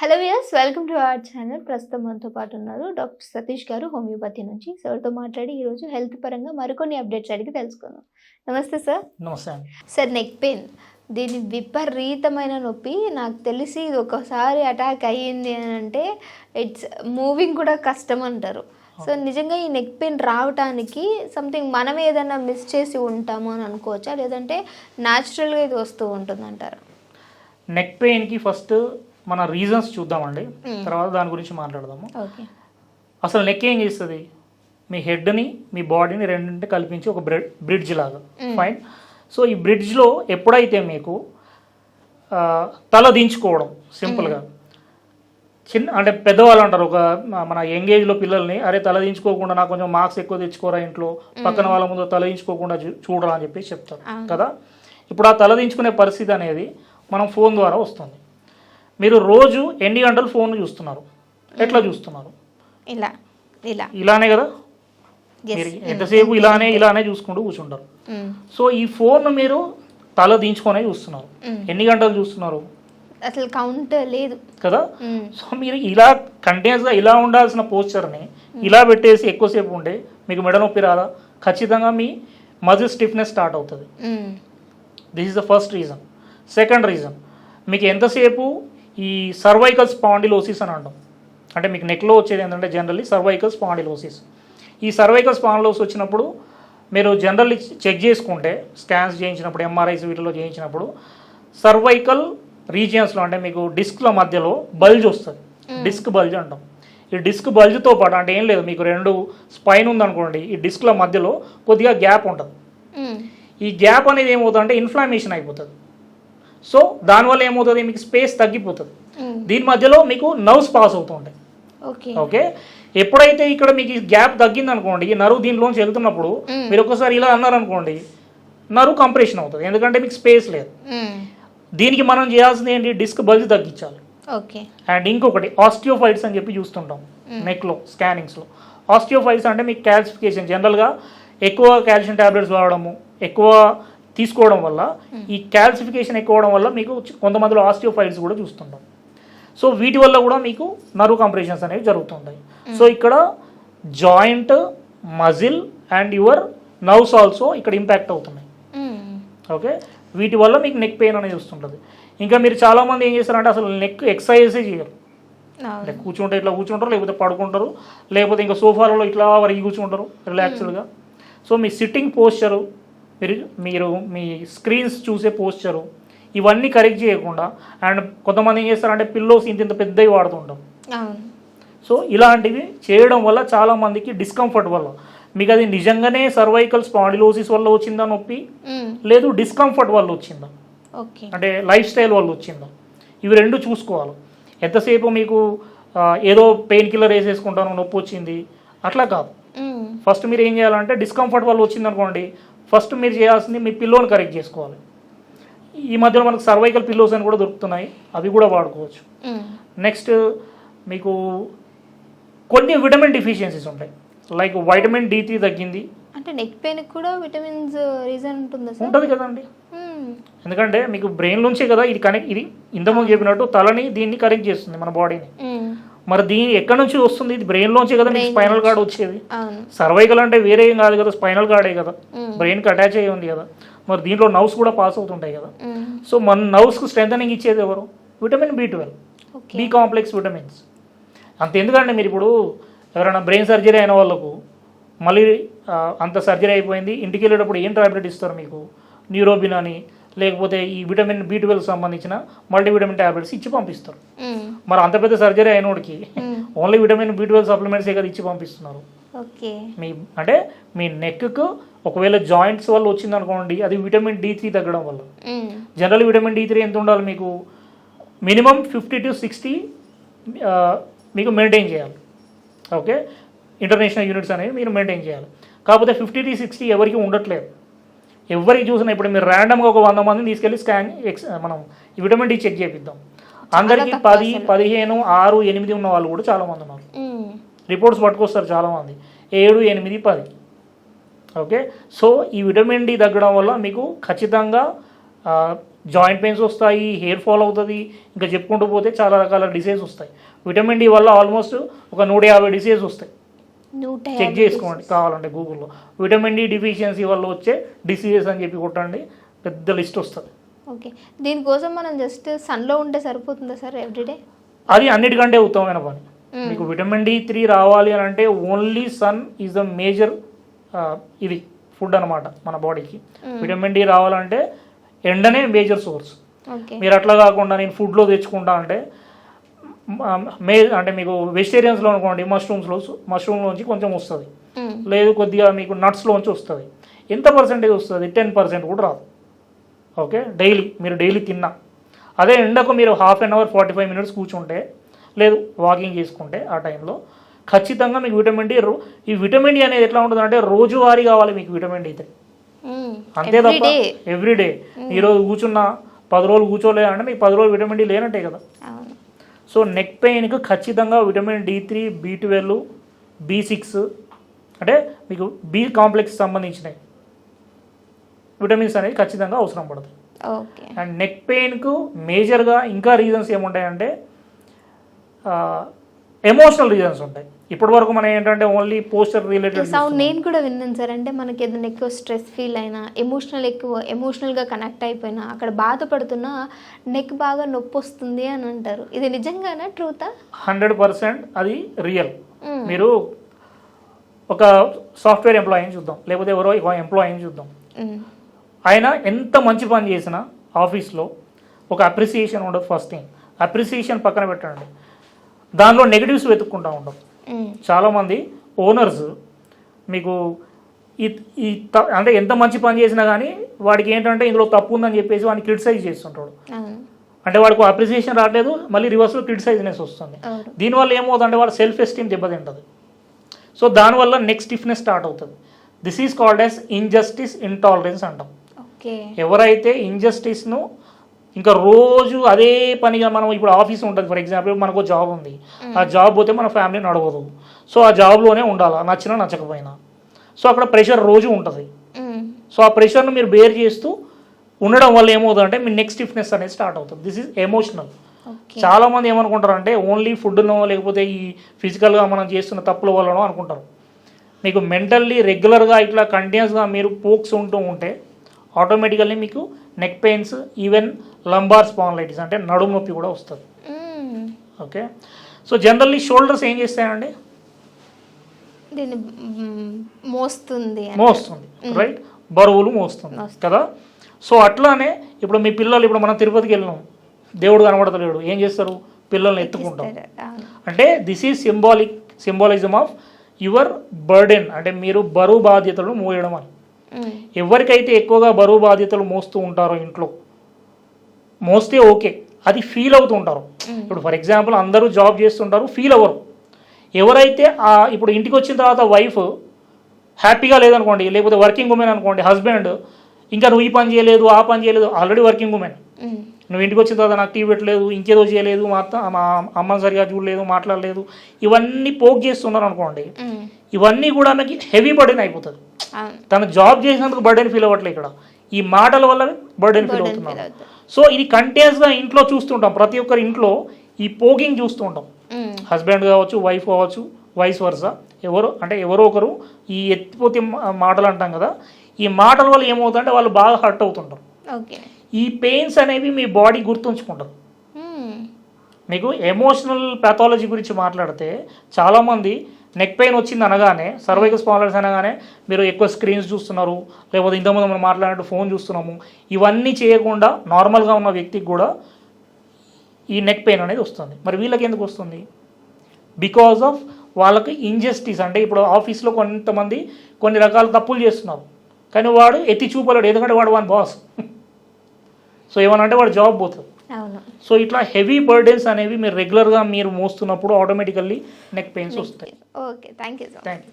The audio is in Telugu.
Hello viewers welcome to our channel ప్రస్తుతం మనతో పాటు ఉన్నారు డాక్టర్ సతీష్ గారు హోమియోపతి నుంచి. సార్తో మాట్లాడి ఈరోజు హెల్త్ పరంగా మరికొన్ని అప్డేట్స్ అడిగి తెలుసుకుందాం. నమస్తే సార్ నమస్తే సార్ నెక్ పెయిన్ దీని విపరీతమైన నొప్పి. నాకు తెలిసి ఇది ఒకసారి అటాక్ అయ్యింది అని అంటే ఇట్స్ మూవింగ్ కూడా కష్టం అంటారు. సో నిజంగా ఈ నెక్ పెయిన్ రావటానికి సంథింగ్ మనం ఏదైనా మిస్ చేసి ఉంటాము అని అనుకోవచ్చా? లేదంటే న్యాచురల్గా ఇది వస్తూ ఉంటుంది అంటారు నెక్ పెయిన్కి ఫస్ట్ మన రీజన్స్ చూద్దామండి. తర్వాత దాని గురించి మాట్లాడదాము. అసలు నెక్ ఏం చేస్తుంది? మీ హెడ్ని మీ బాడీని రెండింటి కల్పించి ఒక బ్రిడ్ బ్రిడ్జ్ లాగా. ఫైన్ సో ఈ బ్రిడ్జ్లో ఎప్పుడైతే మీకు తల దించుకోవడం సింపుల్గా చిన్న అంటే పెద్దవాళ్ళు అంటారు ఒక మన యంగ్ ఏజ్లో పిల్లల్ని అరే తల దించుకోకుండా నాకు కొంచెం మార్క్స్ ఎక్కువ తెచ్చుకోరా ఇంట్లో? పక్కన వాళ్ళ ముందు తల దించుకోకుండా చూడరా అని చెప్పి చెప్తారు. కదా? ఇప్పుడు ఆ తల దించుకునే పరిస్థితి అనేది మనం ఫోన్ ద్వారా వస్తుంది. మీరు రోజు ఎన్ని గంటలు ఫోన్ చూస్తున్నారు? ఎట్లా చూస్తున్నారు? ఇలా ఇలా. ఇలానే కదా. మీరు ఎంతసేపు ఇలానే ఇలానే చూసుకుంటూ కూర్చుంటారు. సో ఈ ఫోన్ మీరు తల దించుకొనే చూస్తున్నారు. ఎన్ని గంటలు చూస్తున్నారు? అసలు కౌంట్ లేదు. కదా. సో మీరు ఇలా కంటిన్యూస్గా ఇలా ఉండాల్సిన పోస్చర్ని ఇలా పెట్టేసి ఎక్కువసేపు ఉంటే మీకు మెడ నొప్పి రాదా? ఖచ్చితంగా మీ మజిల్ స్టిఫ్నెస్ స్టార్ట్ అవుతుంది. This is the first reason second reason మీకు ఎంతసేపు ఈ సర్వైకల్ స్పాండిలోసిస్ అని అంటాం. అంటే మీకు నెక్లో వచ్చేది ఏంటంటే జనరల్లీ సర్వైకల్ స్పాండిలోసిస్ ఈ సర్వైకల్ స్పాండిలోసిస్ వచ్చినప్పుడు మీరు జనరల్లీ చెక్ చేసుకుంటే స్కాన్స్ చేయించినప్పుడు ఎంఆర్ఐస్ వీటిలో చేయించినప్పుడు సర్వైకల్ రీజియన్స్లో అంటే మీకు డిస్క్ల మధ్యలో బల్జ్ వస్తుంది. డిస్క్ బల్జ్ అంటాం. ఈ డిస్క్ బల్జ్తో పాటు అంటే ఏం లేదు మీకు రెండు స్పైన్ ఉందనుకోండి ఈ డిస్క్ల మధ్యలో కొద్దిగా గ్యాప్ ఉంటుంది. ఈ గ్యాప్ అనేది ఏమవుతుంది అంటే ఇన్ఫ్లమేషన్ అయిపోతుంది. సో దానివల్ల ఏమవుతుంది? మీకు స్పేస్ తగ్గిపోతుంది. Mm. దీని మధ్యలో మీకు నర్వ్స్ పాస్ అవుతుంటాయి. ఓకే. ఓకే? ఎప్పుడైతే ఇక్కడ మీకు గ్యాప్ తగ్గింది అనుకోండి ఈ నరువు దీనిలోంచి వెళ్తున్నప్పుడు Mm. మీరు ఒకసారి ఇలా అన్నారనుకోండి నరువు కంప్రెషన్ అవుతుంది. ఎందుకంటే మీకు స్పేస్ లేదు. Mm. దీనికి మనం చేయాల్సింది ఏంటి? డిస్క్ బల్జ్ తగ్గించాలి. ఓకే. అండ్ ఇంకొకటి ఆస్టియోఫైట్స్ అని చెప్పి చూస్తుంటాం. నెక్లో స్కానింగ్స్లో. ఆస్టియోఫైట్స్ అంటే మీకు క్యాల్సిఫికేషన్. జనరల్గా ఎక్కువ కాల్షియం ట్యాబ్లెట్స్ వాడడము ఎక్కువ తీసుకోవడం వల్ల ఈ క్యాల్సిఫికేషన్ ఎక్కువ అవడం వల్ల మీకు కొంతమందిలో ఆస్టియోఫైట్స్ కూడా చూస్తుంటాం. సో వీటి వల్ల కూడా మీకు నర్వ్ కంప్రెషన్స్ అనేవి జరుగుతుంటాయి. సో ఇక్కడ joint muscle and your nerves also ఇక్కడ ఇంపాక్ట్ అవుతున్నాయి. ఓకే? వీటి వల్ల మీకు నెక్ పెయిన్ అనేది వస్తుంటుంది. ఇంకా మీరు చాలామంది ఏం చేస్తారంటే అసలు నెక్ ఎక్సర్సైజే చేయరు. కూర్చుంటే ఇట్లా కూర్చుంటారు లేకపోతే పడుకుంటారు లేకపోతే ఇంకా సోఫాలలో ఇట్లా వరకు కూర్చుంటారు రిలాక్స్డ్గా. సో మీ సిట్టింగ్ పోస్చరు మీరు మీరు మీ స్క్రీన్స్ చూసే పోస్చరు ఇవన్నీ కరెక్ట్ చేయకుండా అండ్ కొంతమంది ఏం చేస్తారంటే పిల్లోస్ ఇంత ఇంత పెద్దవి వాడుతుంటారు. అవును. సో ఇలాంటివి చేయడం వల్ల చాలామందికి డిస్కంఫర్ట్ వల్ల. మీకు అది నిజంగానే సర్వైకల్ స్పాండిలోసిస్ వల్ల వచ్చిందా నొప్పి. లేదు డిస్కంఫర్ట్ వల్ల వచ్చిందా? ఓకే. అంటే లైఫ్ స్టైల్ వల్ల వచ్చిందా? ఇవి రెండు చూసుకోవాలి. ఎంతసేపు మీకు ఏదో పెయిన్ కిల్లర్ వేసేసుకుంటాను నొప్పి వచ్చింది అట్లా కాదు. ఫస్ట్ మీరు ఏం చేయాలంటే డిస్కంఫర్ట్ వల్ల వచ్చింది అనుకోండి ఫస్ట్ మీరు చేయాల్సింది మీ పిల్లోని కరెక్ట్ చేసుకోవాలి. ఈ మధ్యలో మనకు సర్వైకల్ పిల్లోస్ అని కూడా దొరుకుతున్నాయి. అవి కూడా వాడుకోవచ్చు. నెక్స్ట్ మీకు కొన్ని విటమిన్ డిఫిషియన్సీస్ ఉంటాయి. లైక్ వైటమిన్ డి త్రీ తగ్గింది. అంటే నెక్ పెయిన్ కూడా విటమిన్స్ రీజన్ ఉంటుందా ఉంటుంది కదండి. ఎందుకంటే మీకు బ్రెయిన్ నుంచే కదా ఇది కనెక్ట్ ఇది ఇంతకుముందు చెప్పినట్టు తలని దీన్ని కనెక్ట్ చేస్తుంది మన బాడీని. మరి దీని ఎక్కడి నుంచి వస్తుంది? ఇది బ్రెయిన్ లోంచే కదా మీకు స్పైనల్. కార్డ్ వచ్చేది. సర్వైకల్ అంటే వేరే ఏం కాదు కదా స్పైనల్ కార్డే కదా. బ్రెయిన్కి అటాచ్ అయ్యి ఉంది కదా. మరి దీంట్లో నర్వ్స్ కూడా పాస్ అవుతుంటాయి కదా. సో మన నర్వ్స్కి స్ట్రెంథనింగ్ ఇచ్చేది ఎవరు? Vitamin B twelve B complex vitamins అంత ఎందుకంటే మీరు ఇప్పుడు ఎవరైనా బ్రెయిన్ సర్జరీ అయిన వాళ్ళకు మళ్ళీ అంత సర్జరీ అయిపోయింది ఇంటికి వెళ్ళేటప్పుడు ఏం టాబ్లెట్ ఇస్తారు మీకు? న్యూరోబిన్ అని లేకపోతే ఈ విటమిన్ బి ట్వెల్వ్ సంబంధించిన మల్టీవిటమిన్ టాబ్లెట్స్ ఇచ్చి పంపిస్తారు. మరి అంత పెద్ద సర్జరీ అయినోడికి. ఓన్లీ విటమిన్ బి ట్వెల్వ్ సప్లిమెంట్సే కదా ఇచ్చి పంపిస్తున్నారు. మీ అంటే మీ నెక్కు ఒకవేళ జాయింట్స్ వల్ల వచ్చింది అనుకోండి అది విటమిన్ డి త్రీ తగ్గడం వల్ల. జనరల్ విటమిన్ డి త్రీ ఎంత ఉండాలి మీకు? మినిమం ఫిఫ్టీ టు సిక్స్టీ మీకు మెయింటైన్ చేయాలి. ఓకే? ఇంటర్నేషనల్ యూనిట్స్ అనేవి మీరు మెయింటైన్ చేయాలి. కాకపోతే ఫిఫ్టీ టు సిక్స్టీ ఎవరికి ఉండట్లేదు. ఎవరికి చూసినా ఇప్పుడు మీరు ర్యాండమ్గా ఒక వంద మందిని తీసుకెళ్ళి స్కాన్ ఎక్స్ మనం విటమిన్ డి చెక్ చేపిద్దాం. అందరికీ పది. పదిహేను ఆరు ఎనిమిది ఉన్న వాళ్ళు కూడా చాలామంది ఉన్నారు. రిపోర్ట్స్ పట్టుకొస్తారు చాలామంది ఏడు ఎనిమిది పది. ఓకే? సో ఈ విటమిన్ డి తగ్గడం వల్ల మీకు ఖచ్చితంగా జాయింట్ పెయిన్స్ వస్తాయి హెయిర్ ఫాల్ అవుతుంది ఇంకా చెప్పుకుంటూ పోతే చాలా రకాల డిసీజ్ వస్తాయి. విటమిన్ డి వల్ల ఆల్మోస్ట్ ఒక నూట యాభై డిసీజ్ వస్తాయి. చెక్ చేసుకోండి కావాలంటే గూగుల్లో. విటమిన్ డి డిఫిషియన్సీ వల్ల వచ్చే డిసీజెస్ అని చెప్పి కొట్టండి పెద్ద లిస్ట్ వస్తుంది. ఓకే. దీనికోసం మనం జస్ట్ సన్లో ఉంటే సరిపోతుందా సార్ ఎవ్రీడే అది అన్నిటికంటే ఉత్తమమైన పని. మీకు విటమిన్ డి త్రీ రావాలి అని అంటే only sun is the major ఇది ఫుడ్ అనమాట మన బాడీకి. విటమిన్ డి రావాలంటే ఎండనే మేజర్ సోర్స్. మీరు అట్లా కాకుండా నేను ఫుడ్లో తెచ్చుకుంటా అంటే మ- అంటే మీకు వెజిటేరియన్స్లో అనుకోండి మష్రూమ్స్లో మష్రూమ్లోంచి కొంచెం వస్తుంది. లేదు కొద్దిగా మీకు నట్స్లోంచి వస్తుంది. ఎంత పర్సెంటేజ్ వస్తుంది? టెన్ పర్సెంట్ కూడా రాదు. ఓకే? డైలీ మీరు డైలీ తిన్నా. అదే ఎండకు మీరు half an hour forty five minutes కూర్చుంటే లేదు వాకింగ్ చేసుకుంటే ఆ టైంలో ఖచ్చితంగా మీకు విటమిన్ డి రో- ఈ విటమిన్ డి అనేది ఎట్లా ఉంటుంది అంటే రోజువారీ కావాలి మీకు విటమిన్ డి. అంతే తప్ప. ఎవ్రీడే. ఈరోజు కూర్చున్నా పది రోజులు కూర్చోలే అంటే మీకు పది రోజులు విటమిన్ డి లేనట్టే కదా. సో నెక్ పెయిన్కి ఖచ్చితంగా vitamin D three B twelve B six అంటే మీకు బి కాంప్లెక్స్ సంబంధించినవి. విటమిన్స్ అనేవి ఖచ్చితంగా అవసరం పడుతుంది అండ్ నెక్ పెయిన్కు మేజర్గా ఇంకా రీజన్స్ ఏముంటాయంటే ఎమోషనల్ రీజన్స్ ఉంటాయి. ఇప్పటి వరకు మనం ఏంటంటే ఓన్లీ పోస్టర్ రిలేటెడ్ సౌండ్ నేను కూడా విన్నాను సార్. అంటే మనకి ఏదైనా ఎక్కువ స్ట్రెస్ ఫీల్ అయినా ఎమోషనల్ ఎక్కువ ఎమోషనల్గా కనెక్ట్ అయిపోయినా అక్కడ బాధపడుతున్నా నెక్ బాగా నొప్పి వస్తుంది అని అంటారు. ఇది నిజంగానా ట్రూతా హండ్రెడ్ పర్సెంట్ అది రియల్ మీరు ఒక సాఫ్ట్వేర్ ఎంప్లాయీని చూద్దాం. లేకపోతే ఎవరో ఎంప్లాయీని చూద్దాం. ఆయన ఎంత మంచి పని చేసినా ఆఫీస్లో ఒక అప్రిసియేషన్ ఉండదు ఫస్ట్ థింగ్ అప్రిసియేషన్ పక్కన పెట్టండి. దానిలో నెగిటివ్స్ వెతుక్కుంటూ ఉంటాం. చాలామంది ఓనర్స్ మీకు ఈ అంటే ఎంత మంచి పని చేసినా కానీ వాడికి ఏంటంటే ఇందులో తప్పు ఉందని చెప్పేసి వాడిని క్రిటిసైజ్ చేస్తుంటాడు. అంటే వాడికి అప్రిసియేషన్ రావట్లేదు మళ్ళీ రివర్స్లో క్రిటిసైజ్నెస్ వస్తుంది. దీనివల్ల ఏమవుతుందంటే వాళ్ళ సెల్ఫ్ ఎస్టీమ్ దెబ్బతింటుంది. సో దానివల్ల నెక్స్ట్ స్టిఫ్నెస్ స్టార్ట్ అవుతుంది. This is called as injustice intolerance అంటాం. ఎవరైతే ఇంజస్టిస్ను ఇంకా రోజు అదే పనిగా మనం ఇప్పుడు ఆఫీస్ ఉంటుంది. ఫర్ ఎగ్జాంపుల్ మనకు జాబ్ ఉంది. ఆ జాబ్ పోతే మన ఫ్యామిలీ నడవదు. సో ఆ జాబ్లోనే ఉండాలి? నచ్చినా నచ్చకపోయినా. సో అక్కడ ప్రెషర్ రోజు ఉంటుంది. సో ఆ ప్రెషర్ను మీరు బేర్ చేస్తూ ఉండడం వల్ల ఏమవుతుందంటే మీ నెక్స్ట్ స్టిఫ్నెస్ అనేది స్టార్ట్ అవుతుంది. దిస్ ఈజ్ ఎమోషనల్ ఓకే చాలా మంది ఏమనుకుంటారు అంటే ఓన్లీ ఫుడ్నో లేకపోతే ఈ ఫిజికల్గా మనం చేస్తున్న తప్పుల వల్లనో అనుకుంటారు. మీకు మెంటల్లీ రెగ్యులర్గా ఇట్లా కంటిన్యూస్గా మీరు పోక్స్ ఉంటూ ఉంటే ఆటోమేటికల్లీ మీకు neck pains even lumbar spondylitis అంటే నడుము నొప్పి కూడా వస్తుంది. ఓకే సో జనరల్లీ షోల్డర్స్ ఏం చేస్తాయండి? దీన్ని మోస్తుంది. మోస్తుంది రైట్ బరువులు మోస్తుంది కదా? సో అట్లానే ఇప్పుడు మీ పిల్లలు ఇప్పుడు మనం తిరుపతికి వెళ్ళినాం. దేవుడు కనబడతలేడు. ఏం చేస్తారు? పిల్లల్ని ఎత్తుకుంటాం. అంటే this is symbolic symbolism of your burden అంటే మీరు బరువు బాధ్యతలను మోయడం అని. ఎవరికైతే ఎక్కువగా బరువు బాధ్యతలు మోస్తూ ఉంటారో ఇంట్లో మోస్తే ఓకే. అది ఫీల్ అవుతూ ఉంటారు. ఇప్పుడు ఫర్ ఎగ్జాంపుల్ అందరూ జాబ్ చేస్తుంటారు ఫీల్ అవ్వరు. ఎవరైతే ఆ ఇప్పుడు ఇంటికి వచ్చిన తర్వాత వైఫ్ హ్యాపీగా లేదనుకోండి లేకపోతే వర్కింగ్ ఉమెన్ అనుకోండి హస్బెండ్ ఇంకా నువ్వు ఈ పని చేయలేదు ఆ పని చేయలేదు ఆల్రెడీ వర్కింగ్ ఉమెన్. నువ్వు ఇంటికి వచ్చిన తర్వాత నాకు టీ పెట్టలేదు ఇంకేదో చేయలేదు మా అత్త మా అమ్మని సరిగా చూడలేదు మాట్లాడలేదు ఇవన్నీ పోక్ చేస్తున్నారు అనుకోండి. మ్మ్. ఇవన్నీ కూడా నాకు హెవీ బర్డెన్ అయిపోతుంది. తను జాబ్ చేసినందుకు బర్డెన్ ఫీల్ అవ్వట్లేదు ఇక్కడ. ఈ మాటల వల్ల బర్డెన్ ఫీల్ అవుతున్నాడు. సో ఇది కంటిన్యూస్గా ఇంట్లో చూస్తుంటాం. ప్రతి ఒక్కరి ఇంట్లో ఈ పోకింగ్ చూస్తూ ఉంటాం. హస్బెండ్ కావచ్చు వైఫ్ కావచ్చు వైస్ వర్స ఎవరు అంటే ఎవరో ఒకరు ఈ ఎత్తిపోతే మాటలు అంటాం కదా ఈ మాటల వల్ల ఏమవుతుందంటే వాళ్ళు బాగా హర్ట్ అవుతుంటారు. ఈ పెయిన్స్ అనేవి మీ బాడీ గుర్తుంచుకుంటారు. మీకు ఎమోషనల్ ప్యాథాలజీ గురించి మాట్లాడితే చాలామంది నెక్ పెయిన్ వచ్చింది అనగానే సర్వైకల్ స్పాలర్స్ అనగానే మీరు ఎక్కువ స్క్రీన్స్ చూస్తున్నారు లేకపోతే ఇంతకుముందు మనం మాట్లాడినట్టు ఫోన్ చూస్తున్నాము. ఇవన్నీ చేయకుండా నార్మల్గా ఉన్న వ్యక్తికి కూడా ఈ నెక్ పెయిన్ అనేది వస్తుంది. మరి వీళ్ళకి ఎందుకు వస్తుంది? బికాజ్ ఆఫ్ వాళ్ళకి ఇంజస్టిస్ అంటే ఇప్పుడు ఆఫీస్లో కొంతమంది కొన్ని రకాల తప్పులు చేస్తున్నారు. కానీ వాడు ఎత్తి చూపలేడు ఎందుకంటే వాడు వాని బాస్. సో ఏమనంటే వాడు జాబ్ పోతుంది సో ఇట్లా హెవీ బర్డెన్స్ అనేవి మీరు రెగ్యులర్గా మీరు మోస్తున్నప్పుడు ఆటోమేటికల్లీ నెక్ పెయిన్స్ వస్తాయి. Okay thank you thank you